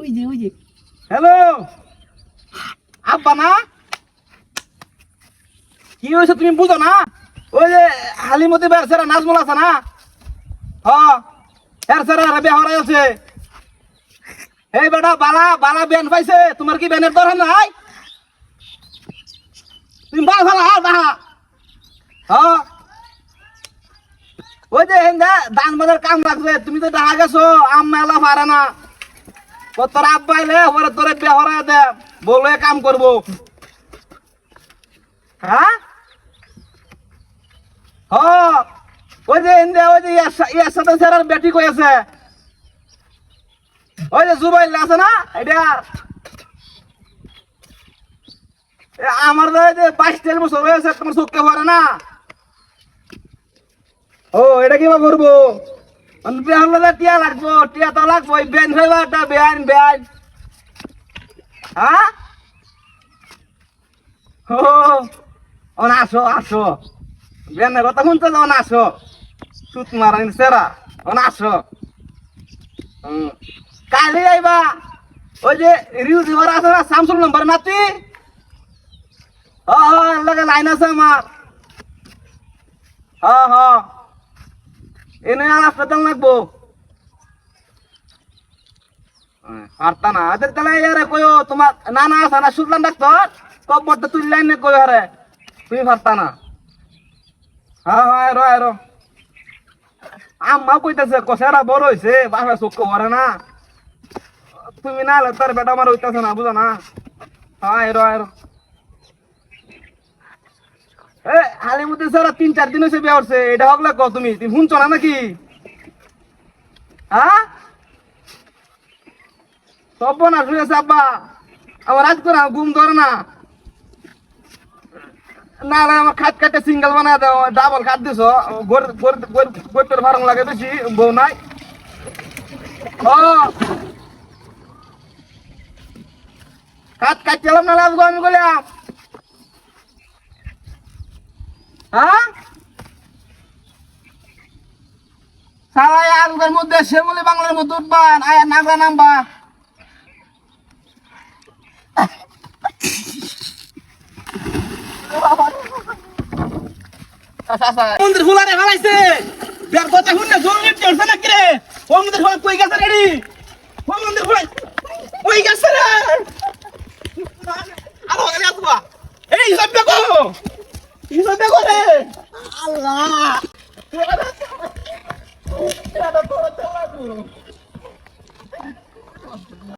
ওই যে ওই যে হ্যালো? আব্বা না? কি হয়েছে তুমি বুঝো না? ওই যে হালিমতি বের সেরা নাজমুল আছে না? হ্যাঁ সেরা রেবে হরাই আছে। এই বেটা, বালা বালা বেন পাইছে। তোমার কি বেনের দরকার নাই? তুমি বালা ভালা হা বাহা। হ্যাঁ। ওই যে হেন্দা দান বাজার কাম লাগছে। তুমি তো দেখা গেছো, আম মেলা পারে না। তোর তোরে দে। কাম করব। হ্যাঁ? হ। ওই যে ইন্দে, ওই যে ইয়ার- সাথে বেটি আছে? ওই যে আছে না? এটা আমার যে বাইশ, তেইশ বছর হয়েছে তোমার চোখকে ভরে না। ও, এটা কি করব? লগে টিয়া লাগবো, টিয়া তো বেন হইবা একটা বেআইন বেআইন হ্যাঁ? ও অন আসো আসো। বেনের কথা শুনতে যাও সুত মারান সেরা। অন আসো। কালি আইবা। ওই যে রিউ দিবার আছে না স্যামসুং নাম্বার নাতি হ লগে লাইন আছে আমার। হ হ। এনে আর হাসপাতাল লাগবো। পারতা না। আদের তাহলে ইয়ারে কইও, তোমার না না আছে না শুনলাম ডাক্তার? কব্বরটা তুললাই নে কই হারে তুমি পারতা না। হ্যাঁ হ্যাঁ এরো এরো আম্মা কইতাছে কষারা বড় হইছে বাপে চোখ ভরে না। তুমি না হলে তার বেটা আমার হইতাছে না, বুঝো না। হ্যাঁ এরো এ হালিমুদ্দিন স্যার তিন, চার দিন হয়েছে বিয়ে করছে এটা হকলে ক তুমি? তুমি শুনছো না নাকি? হ্যাঁ সব না শুয়ে আছে আব্বা। আমার রাত করে ঘুম ধরে না। না আমার খাট কাটে সিঙ্গেল বানা দাও, ডাবল খাট দিছো। গোর ভারং লাগে বেশি, বউ নাই। ও। খাট কাটছিলাম না লাগবো আমি বললাম হ্যাঁ? মধ্যে, শ্যামলি বাংলার মধ্যে উঠবান আয়া নামবা নামবা। মন্দির ফুলারে হারাইছে। বের শুনলে জোর নিতে মন্দির ফুলা কই গেছে রেডি মন্দির ফুলা কই গেছে রে? আরও এই হিসাব দেখো। আল্লাহ।